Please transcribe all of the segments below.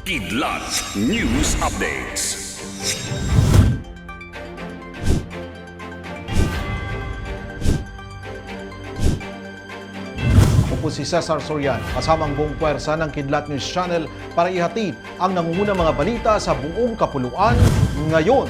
Kidlat News Updates. Ako po si Cesar Sorian, kasamang buong puwersa ng Kidlat News Channel para ihatid ang nangungunang mga balita sa buong kapuluan ngayon.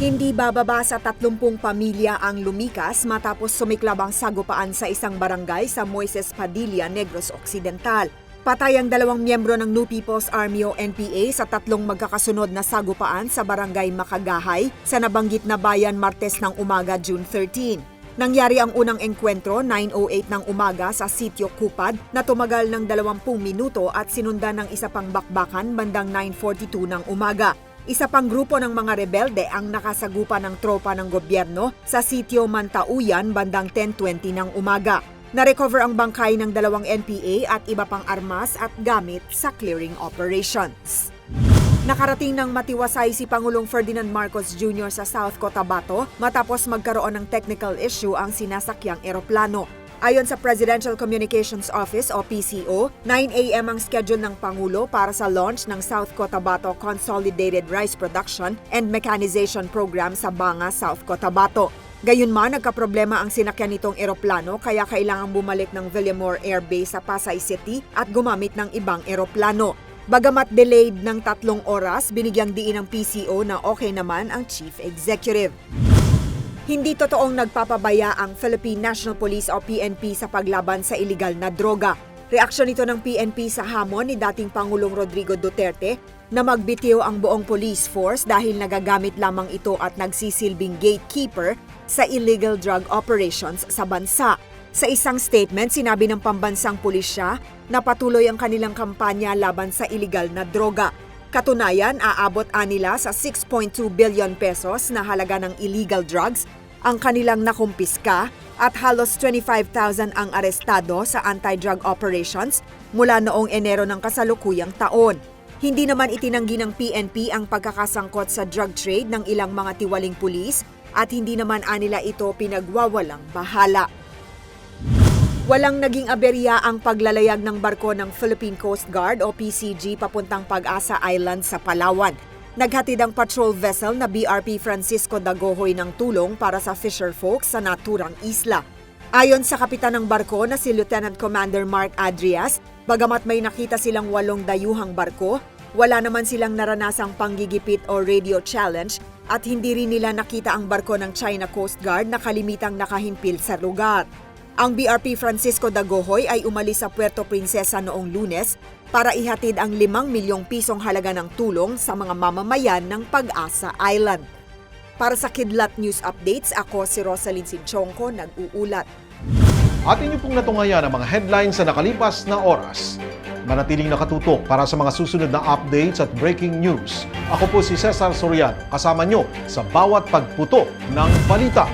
Hindi bababa sa 30 pamilya ang lumikas matapos sumiklab ang sagupaan sa isang barangay sa Moises Padilla, Negros Occidental. Patay ang dalawang miyembro ng New People's Army o NPA sa tatlong magkakasunod na sagupaan sa barangay Makagahay sa nabanggit na bayan Martes ng umaga June 13. Nangyari ang unang engkwentro 9.08 ng umaga sa Sitio Kupad na tumagal ng 20 minuto at sinundan ng isa pang bakbakan bandang 9.42 ng umaga. Isa pang grupo ng mga rebelde ang nakasagupa ng tropa ng gobyerno sa sitio Mantauyan bandang 10.20 ng umaga. Narecover ang bangkay ng dalawang NPA at iba pang armas at gamit sa clearing operations. Nakarating ng matiwasay si Pangulong Ferdinand Marcos Jr. sa South Cotabato matapos magkaroon ng technical issue ang sinasakyang eroplano. Ayon sa Presidential Communications Office o PCO, 9 a.m. ang schedule ng Pangulo para sa launch ng South Cotabato Consolidated Rice Production and Mechanization Program sa Banga, South Cotabato. Gayunman, nagkaproblema ang sinakyan nitong eroplano kaya kailangang bumalik ng Villamore Air Base sa Pasay City at gumamit ng ibang eroplano. Bagamat delayed ng tatlong oras, binigyang diin ng PCO na okay naman ang Chief Executive. Hindi totoong nagpapabaya ang Philippine National Police o PNP sa paglaban sa iligal na droga. Reaksyon ito ng PNP sa hamon ni dating Pangulong Rodrigo Duterte na magbitiw ang buong police force dahil nagagamit lamang ito at nagsisilbing gatekeeper sa illegal drug operations sa bansa. Sa isang statement, sinabi ng pambansang pulisya na patuloy ang kanilang kampanya laban sa iligal na droga. Katunayan, aabot anila sa 6.2 billion pesos na halaga ng illegal drugs ang kanilang nakumpiska at halos 25,000 ang arestado sa anti-drug operations mula noong Enero ng kasalukuyang taon. Hindi naman itinanggi ng PNP ang pagkakasangkot sa drug trade ng ilang mga tiwaling pulis at hindi naman anila ito pinagwawalang bahala. Walang naging aberya ang paglalayag ng barko ng Philippine Coast Guard o PCG papuntang Pag-asa Island sa Palawan. Naghatid ang patrol vessel na BRP Francisco Dagohoy ng tulong para sa fisher folks sa naturang isla. Ayon sa kapitan ng barko na si Lieutenant Commander Mark Adrias, bagamat may nakita silang walong dayuhang barko, wala naman silang naranasang panggigipit o radio challenge at hindi rin nila nakita ang barko ng China Coast Guard na kalimitang nakahimpil sa lugar. Ang BRP Francisco Dagohoy ay umalis sa Puerto Princesa noong lunes para ihatid ang 5 milyong pisong halaga ng tulong sa mga mamamayan ng Pag-asa Island. Para sa Kidlat News Updates, ako si Rosalyn Sinchonko, nag-uulat. At inyo pong natungayan ang mga headlines sa nakalipas na oras. Manatiling nakatutok para sa mga susunod na updates at breaking news. Ako po si Cesar Sorian, kasama nyo sa bawat pagputo ng balita.